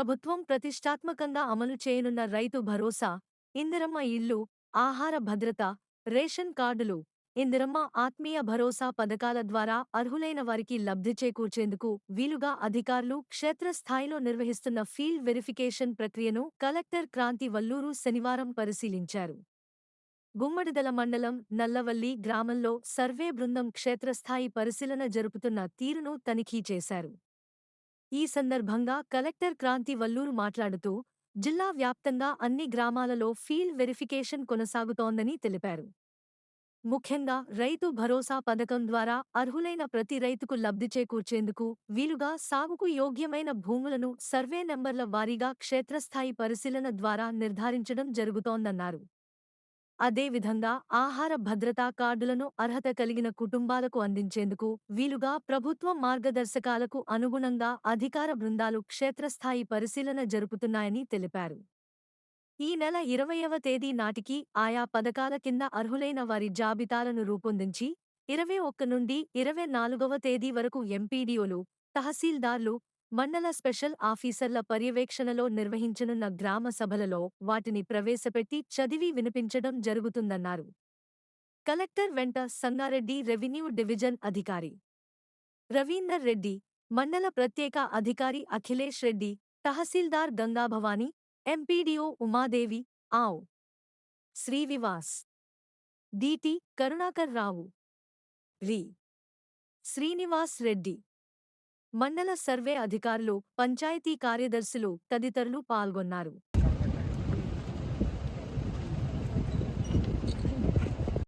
ప్రభుత్వం ప్రతిష్టాత్మకంగా అమలు చేయనున్న రైతు భరోసా ఇందిరమ్మ ఇల్లు ఆహార భద్రత రేషన్ కార్డులు ఇందిరమ్మ ఆత్మీయ భరోసా పథకాల ద్వారా అర్హులైన వారికి లబ్ధి చేకూర్చేందుకు వీలుగా అధికారులు క్షేత్రస్థాయిలో నిర్వహిస్తున్న ఫీల్డ్ వెరిఫికేషన్ ప్రక్రియను కలెక్టర్ క్రాంతి వల్లూరు శనివారం పరిశీలించారు. గుమ్మడిదల మండలం నల్లవల్లి గ్రామంలో సర్వే బృందం క్షేత్రస్థాయి పరిశీలన జరుపుతున్న తీరును తనిఖీ చేశారు. ఈ సందర్భంగా కలెక్టర్ క్రాంతి వల్లూరు మాట్లాడుతూ జిల్లా వ్యాప్తంగా అన్ని గ్రామాలలో ఫీల్డ్ వెరిఫికేషన్ కొనసాగుతోందని తెలిపారు. ముఖ్యంగా రైతు భరోసా పథకం ద్వారా అర్హులైన ప్రతి రైతుకు లబ్ధి చేకూర్చేందుకు వీలుగా సాగుకు యోగ్యమైన భూములను సర్వే నెంబర్ల వారీగా క్షేత్రస్థాయి పరిశీలన ద్వారా నిర్ధారించడం జరుగుతోందన్నారు. అదేవిధంగా ఆహార భద్రతా కార్డులను అర్హత కలిగిన కుటుంబాలకు అందించేందుకు వీలుగా ప్రభుత్వ మార్గదర్శకాలకు అనుగుణంగా అధికార బృందాలు క్షేత్రస్థాయి పరిశీలన జరుపుతున్నాయని తెలిపారు. ఈ నెల ఇరవయవ తేదీ నాటికి ఆయా పథకాల కింద అర్హులైన వారి జాబితాలను రూపొందించి ఇరవై ఒక్క నుండి ఇరవై నాలుగవ తేదీ వరకు ఎంపీడీఓలు తహసీల్దార్లు మండల స్పెషల్ ఆఫీసర్ల పర్యవేక్షణలో నిర్వహించనున్న గ్రామ సభలలో వాటిని ప్రవేశపెట్టి చదివి వినిపించడం జరుగుతుందన్నారు. కలెక్టర్ వెంట సంగారెడ్డి రెవెన్యూ డివిజన్ అధికారి రవీందర్ రెడ్డి మండల ప్రత్యేక అధికారి అఖిలేష్ రెడ్డి తహసీల్దార్ గంగాభవాని ఎంపీడీఓ ఉమాదేవి ఆవ్. శ్రీవివాస్ డిటి కరుణాకర్ రావు రి. శ్రీనివాస్ రెడ్డి. మండల సర్వే అధికారులు పంచాయతీ కార్యదర్శులు తదితరులు పాల్గొన్నారు.